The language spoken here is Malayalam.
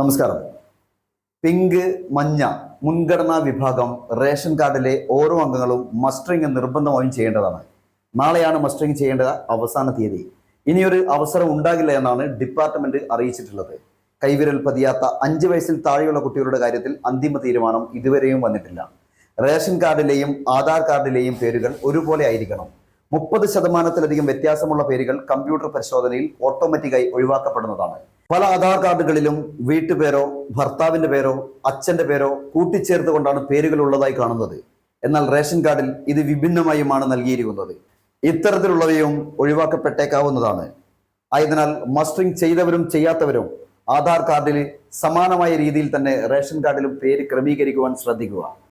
നമസ്കാരം. പിങ്ക് മഞ്ഞ മുൻഗണനാ വിഭാഗം റേഷൻ കാർഡിലെ ഓരോ അംഗങ്ങളും മസ്റ്ററിംഗ് നിർബന്ധമായും ചെയ്യേണ്ടതാണ്. നാളെയാണ് മസ്റ്ററിംഗ് ചെയ്യേണ്ട അവസാന തീയതി. ഇനിയൊരു അവസരം ഉണ്ടാകില്ല എന്നാണ് ഡിപ്പാർട്ട്മെന്റ് അറിയിച്ചിട്ടുള്ളത്. കൈവിരൽ പതിയാത്ത അഞ്ച് വയസ്സിൽ താഴെയുള്ള കുട്ടികളുടെ കാര്യത്തിൽ അന്തിമ തീരുമാനം ഇതുവരെയും വന്നിട്ടില്ല. റേഷൻ കാർഡിലെയും ആധാർ കാർഡിലെയും പേരുകൾ ഒരുപോലെ ആയിരിക്കണം. മുപ്പത് ശതമാനത്തിലധികം വ്യത്യാസമുള്ള പേരുകൾ കമ്പ്യൂട്ടർ പരിശോധനയിൽ ഓട്ടോമാറ്റിക്കായി ഒഴിവാക്കപ്പെടുന്നതാണ്. പല ആധാർ കാർഡുകളിലും വീട്ടുപേരോ ഭർത്താവിന്റെ പേരോ അച്ഛന്റെ പേരോ കൂട്ടിച്ചേർത്ത് കൊണ്ടാണ് പേരുകൾ ഉള്ളതായി കാണുന്നത്. എന്നാൽ റേഷൻ കാർഡിൽ ഇത് വിഭിന്നമായുമാണ് നൽകിയിരിക്കുന്നത്. ഇത്തരത്തിലുള്ളവയും ഒഴിവാക്കപ്പെട്ടേക്കാവുന്നതാണ്. ആയതിനാൽ മസ്റ്ററിംഗ് ചെയ്തവരും ചെയ്യാത്തവരും ആധാർ കാർഡിൽ സമാനമായ രീതിയിൽ തന്നെ റേഷൻ കാർഡിലും പേര് ക്രമീകരിക്കുവാൻ ശ്രദ്ധിക്കുക.